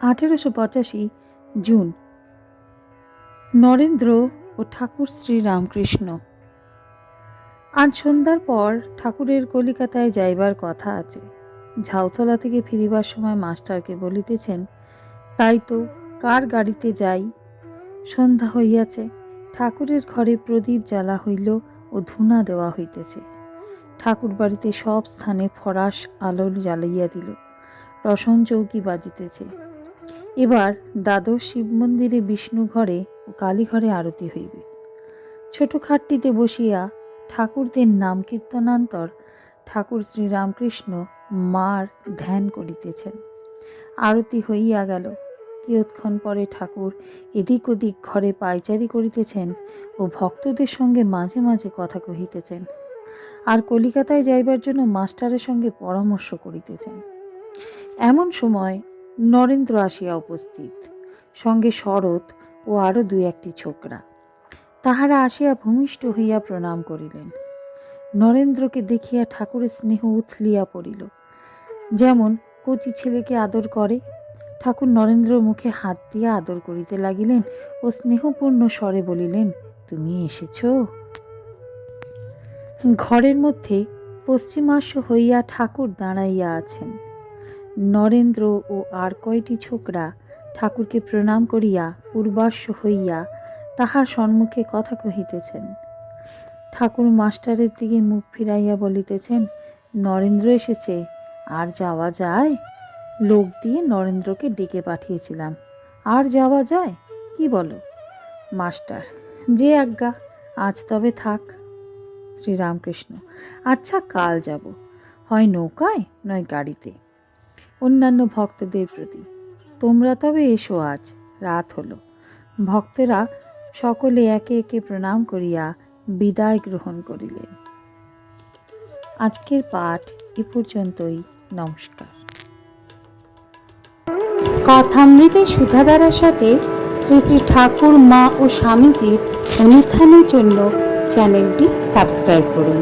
আঠেরোশো পঁচাশি, জুন। নরেন্দ্র ও ঠাকুর শ্রী রামকৃষ্ণ। আজ সন্ধ্যার পর ঠাকুরের কলিকাতায় যাইবার কথা আছে। ঝাউতলা থেকে ফিরিবার সময় মাস্টারকে বলিতেছেন, তাই তো, কার গাড়িতে যাই? সন্ধ্যা হইয়াছে, ঠাকুরের ঘরে প্রদীপ জ্বালা হইল ও ধুনা দেওয়া হইতেছে। ঠাকুর বাড়িতে সব স্থানে ফরাস আলো জ্বালাইয়া দিল। রসন চৌকি বাজিতেছে। এবার দ্বাদশ শিব মন্দিরে বিষ্ণু ঘরে ও কালী ঘরে আরতি হইবে। ছোট খাটটিতে বসিয়া ঠাকুরদের নাম কীর্তনান্তর ঠাকুর শ্রীরামকৃষ্ণ মার ধ্যান করিতেছেন। আরতি হইয়া গেল। কিয়ৎক্ষণ পরে ঠাকুর এদিক ওদিক ঘরে পায়চারি করিতেছেন ও ভক্তদের সঙ্গে মাঝে মাঝে কথা কহিতেছেন। আর কলিকাতায় যাইবার জন্য মাস্টারের সঙ্গে পরামর্শ করিতেছেন। এমন সময় নরেন্দ্র আসিয়া উপস্থিত। সঙ্গে শরৎ ও আরও দুই একটি ছোকরা। তাহারা আসিয়া ভূমিষ্ঠ হইয়া প্রণাম করিলেন। নরেন্দ্রকে দেখিয়া ঠাকুরের স্নেহ উথলিয়া পড়িল। যেমন কচি ছেলেকে আদর করে, ঠাকুর নরেন্দ্র মুখে হাত দিয়া আদর করিতে লাগিলেন ও স্নেহপূর্ণ স্বরে বলিলেন, তুমি এসেছ? ঘরের মধ্যে পশ্চিমাস্য হইয়া ঠাকুর দাঁড়াইয়া আছেন। নরেন্দ্র ও আর কয়টি ছোকরা ঠাকুরকে প্রণাম করিয়া পূর্বাস্য হইয়া তাহার সম্মুখে কথা কহিতেছেন। ঠাকুর মাস্টারের দিকে মুখ ফিরাইয়া বলিতেছেন, নরেন্দ্র এসেছে, আর যাওয়া যায়? লোক দিয়ে নরেন্দ্রকে ডেকে পাঠিয়েছিলাম। আর যাওয়া যায়? কি বলো? মাস্টার, যে আজ্ঞা, আজ তবে থাক। শ্রীরামকৃষ্ণ আচ্ছা কাল যাব। হয় নৌকায়, নয় গাড়িতে। অন্যান্য ভক্তদের প্রতি। তোমরা তবে এসো আজ, রাত হলো। ভক্তেরা সকলে একে একে প্রণাম করিয়া বিদায় গ্রহণ করিলেন। আজকের পাঠ এ পর্যন্তই, নমস্কার। কথামৃতের সুধাধারার সাথে শ্রী শ্রী ঠাকুর, মা ও স্বামীজির অনুত্থানের জন্য চ্যানেলটি সাবস্ক্রাইব করুন।